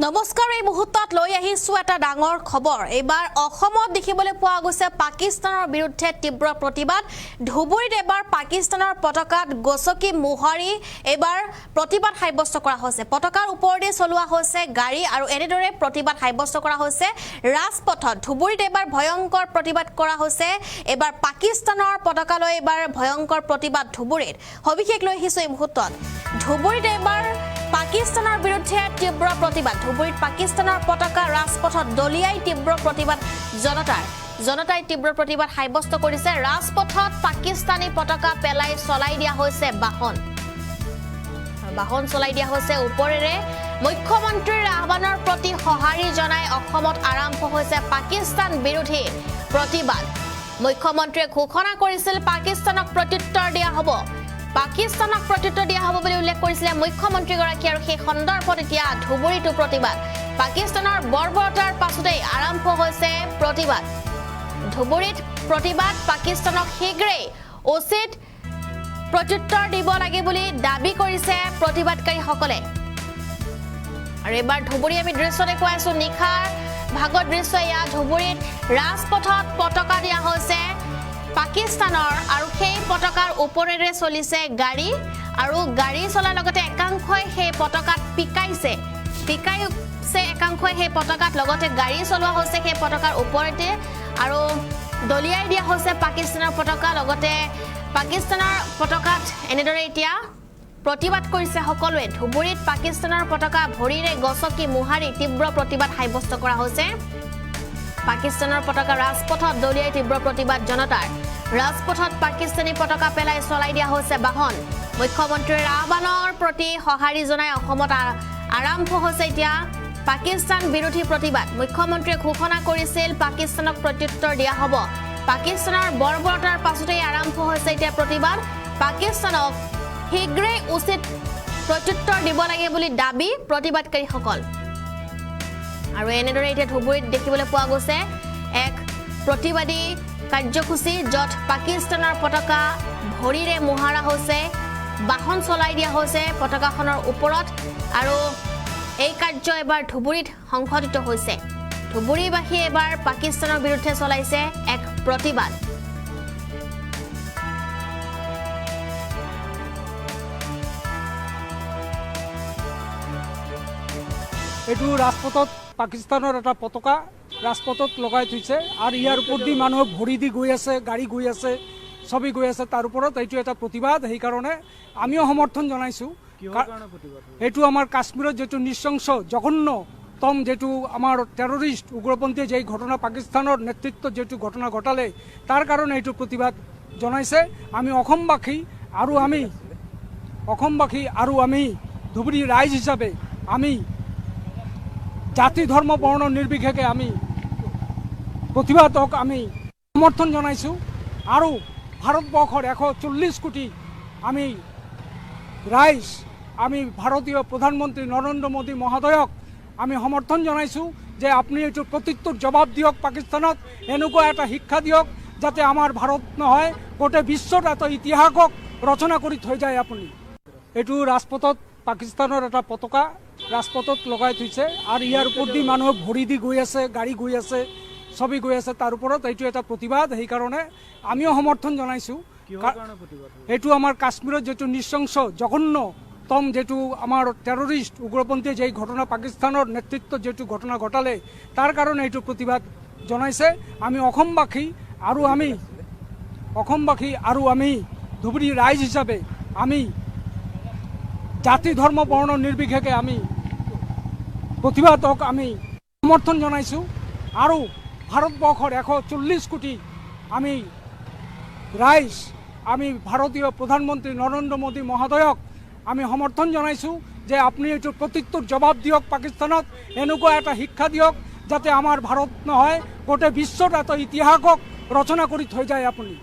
নমস্কাৰ এই মুহূৰ্তত লৈ আহিছোঁ এটা ডাঙৰ খবৰ। এইবাৰ অসমত দেখিবলৈ পোৱা গৈছে পাকিস্তানৰ বিৰুদ্ধে তীব্ৰ প্ৰতিবাদ। ধুবুৰীত এইবাৰ পাকিস্তানৰ পতাকাত গচকি মোহাৰি এইবাৰ প্ৰতিবাদ সাব্যস্ত কৰা হৈছে। পতাকাৰ ওপৰেদি চলোৱা হৈছে গাড়ী আৰু এনেদৰে প্ৰতিবাদ সাব্যস্ত কৰা হৈছে ৰাজপথত। ধুবুৰীত এইবাৰ ভয়ংকৰ প্ৰতিবাদ কৰা হৈছে। এইবাৰ পাকিস্তানৰ পতাকালৈ এইবাৰ ভয়ংকৰ প্ৰতিবাদ ধুবুৰীত। সবিশেষ লৈ আহিছোঁ এই মুহূৰ্তত। ধুবুৰীত এইবাৰ পাকিস্তানৰ বিৰুদ্ধে তীব্ৰ প্ৰতিবাদ। ধুবুৰীত পাকিস্তানৰ পতাকা ৰাজপথত দলিয়াই তীব্ৰ প্ৰতিবাদ জনতাৰ। জনতাই তীব্ৰ প্ৰতিবাদ সাব্যস্ত কৰিছে। ৰাজপথত পাকিস্তানী পতাকা পেলাই চলাই দিয়া হৈছে বাহন। বাহন চলাই দিয়া হৈছে ওপৰেৰে। মুখ্যমন্ত্ৰীৰ আহ্বানৰ প্ৰতি সঁহাৰি জনাই অসমত আৰম্ভ হৈছে পাকিস্তান বিৰোধী প্ৰতিবাদ। মুখ্যমন্ত্ৰীয়ে ঘোষণা কৰিছিল, পাকিস্তানক প্ৰত্যুত্তৰ দিয়া হ'ব। পাকিস্তানক প্ৰত্যুত্তৰ দিয়া হ'ব বুলি উল্লেখ কৰিছিলে মুখ্যমন্ত্ৰীগৰাকী আৰু সেই সন্দৰ্ভত এতিয়া ধুবুৰীতো প্ৰতিবাদ। পাকিস্তানৰ বৰ্বৰতাৰ পাছতেই আৰম্ভ হৈছে প্ৰতিবাদ। ধুবুৰীত প্ৰতিবাদ পাকিস্তানক শীঘ্ৰেই উচিত প্ৰত্যুত্তৰ দিব লাগে বুলি দাবী কৰিছে প্ৰতিবাদকাৰীসকলে। আৰু এইবাৰ ধুবুৰী আমি দৃশ্য দেখুৱাই আছো। নিশাৰ ভাগত দৃশ্য এয়া ধুবুৰীত ৰাজপথত পতাকা দিয়া হৈছে। পাকিস্তানৰ আৰু সেই পতাকাৰ ওপৰেৰে চলিছে গাড়ী আৰু গাড়ী চলাৰ লগতে একাংশই সেই পতাকাত পিকাইছে। পিকাইছে একাংশই সেই পতাকাত লগতে গাড়ী চলোৱা হৈছে সেই পতাকাৰ ওপৰতে আৰু দলিয়াই দিয়া হৈছে পাকিস্তানৰ পতাকা। লগতে পাকিস্তানৰ পতাকাত এনেদৰে এতিয়া প্ৰতিবাদ কৰিছে সকলোৱে। ধুবুৰীত পাকিস্তানৰ পতাকা ভৰিৰে গছকি মোহাৰি তীব্ৰ প্ৰতিবাদ সাব্যস্ত কৰা হৈছে। পাকিস্তানৰ পতাকা ৰাজপথত দলিয়াই তীব্ৰ প্ৰতিবাদ জনতাৰ। ৰাজপথত পাকিস্তানী পতাকা পেলাই চলাই দিয়া হৈছে বাহন। মুখ্যমন্ত্ৰীৰ আহ্বানৰ প্ৰতি সঁহাৰি জনাই অসমত আৰম্ভ হৈছে এতিয়া পাকিস্তান বিৰোধী প্ৰতিবাদ। মুখ্যমন্ত্ৰীয়ে ঘোষণা কৰিছিল পাকিস্তানক প্ৰত্যুত্তৰ দিয়া হ'ব। পাকিস্তানৰ বৰ্বৰতাৰ পাছতেই আৰম্ভ হৈছে এতিয়া প্ৰতিবাদ। পাকিস্তানক শীঘ্ৰেই উচিত প্ৰত্যুত্তৰ দিব লাগে বুলি দাবী প্ৰতিবাদকাৰীসকল। আৰু এনেদৰে এতিয়া ধুবুৰীত দেখিবলৈ পোৱা গৈছে এক প্ৰতিবাদী কাৰ্যসূচী, য'ত পাকিস্তানৰ পতাকা ভৰিৰে মোহাৰা হৈছে, বাহন চলাই দিয়া হৈছে পতাকাখনৰ ওপৰত, আৰু এই কাৰ্য এবাৰ ধুবুৰীত সংঘটিত হৈছে। ধুবুৰীবাসীয়ে এবাৰ পাকিস্তানৰ বিৰুদ্ধে চলাইছে এক প্ৰতিবাদ। এইটো ৰাজপথত পাকিস্তানৰ এটা পতাকা ৰাজপথত লগাই থৈছে। আৰু ইয়াৰ ওপৰত দি মানুহে ভৰি দি গৈ আছে গাড়ী গৈ আছে চবেই গৈ আছে তাৰ ওপৰত এইটো এটা প্ৰতিবাদ। সেইকাৰণে আমিও সমৰ্থন জনাইছোঁ। এইটো আমাৰ কাশ্মীৰত যিটো নৃশংস জঘন্যতম যিটো আমাৰ টেৰৰিষ্ট উগ্ৰপন্থীয়ে যে ঘটনা পাকিস্তানৰ নেতৃত্বত যিটো ঘটনা ঘটালে তাৰ কাৰণে এইটো প্ৰতিবাদ জনাইছে। আমি অসমবাসী আৰু আমি অসমবাসী আৰু আমি ধুবুৰী ৰাইজ হিচাপে আমি জাতি ধৰ্ম বৰ্ণ নিৰ্বিশেষে আমি প্ৰতিবাদক আমি সমৰ্থন জনাইছোঁ। আৰু ভাৰতবৰ্ষৰ এশ চল্লিছ কোটি আমি ৰাইজ আমি ভাৰতীয় প্ৰধানমন্ত্ৰী নৰেন্দ্ৰ মোদী মহোদয়ক আমি সমৰ্থন জনাইছোঁ যে আপুনি এইটো প্ৰত্যুত্তৰ জবাব দিয়ক পাকিস্তানক এনেকুৱা এটা শিক্ষা দিয়ক যাতে আমাৰ ভাৰত নহয় গোটেই বিশ্বত এটা ইতিহাসক ৰচনা কৰি থৈ যায় আপুনি। এইটো ৰাজপথত পাকিস্তানৰ এটা পতাকা, ৰাজপথত লগাই থৈছে। আৰু ইয়াৰ ওপৰত দি মানুহে ভৰি দি গৈ আছে, গাড়ী গৈ আছে। চবেই গৈ আছে তাৰ ওপৰত এইটো এটা প্ৰতিবাদ সেইকাৰণে আমিও সমৰ্থন জনাইছোঁ। এইটো আমাৰ কাশ্মীৰত যিটো নৃশংস জঘন্যতম যিটো আমাৰ টেৰৰিষ্ট উগ্ৰপন্থীয়ে যে ঘটনা পাকিস্তানৰ নেতৃত্বত যিটো ঘটনা ঘটালে তাৰ কাৰণে এইটো প্ৰতিবাদ জনাইছে। আমি অসমবাসী আৰু আমি অসমবাসী আৰু আমি ধুবুৰী ৰাইজ হিচাপে আমি জাতি ধৰ্ম বৰ্ণ নিৰ্বিশেষে আমি প্ৰতিবাদক আমি সমৰ্থন জনাইছোঁ। আৰু ভাৰতবৰ্ষৰ এশ চল্লিশ কোটি আমি ৰাইজ আমি ভারতীয় প্রধানমন্ত্রী নরেন্দ্র মোদী মহোদয়ক আমি সমৰ্থন জনাইছোঁ যে আপুনি এইটো প্ৰত্যুত্তৰ জবাব দিয়ক পাকিস্তানক এনেকুৱা এটা শিক্ষা দিয়ক যাতে আমাৰ ভাৰত নহয়, গোটেই বিশ্বত এটা ইতিহাসক ৰচনা কৰি থৈ যায় আপুনি।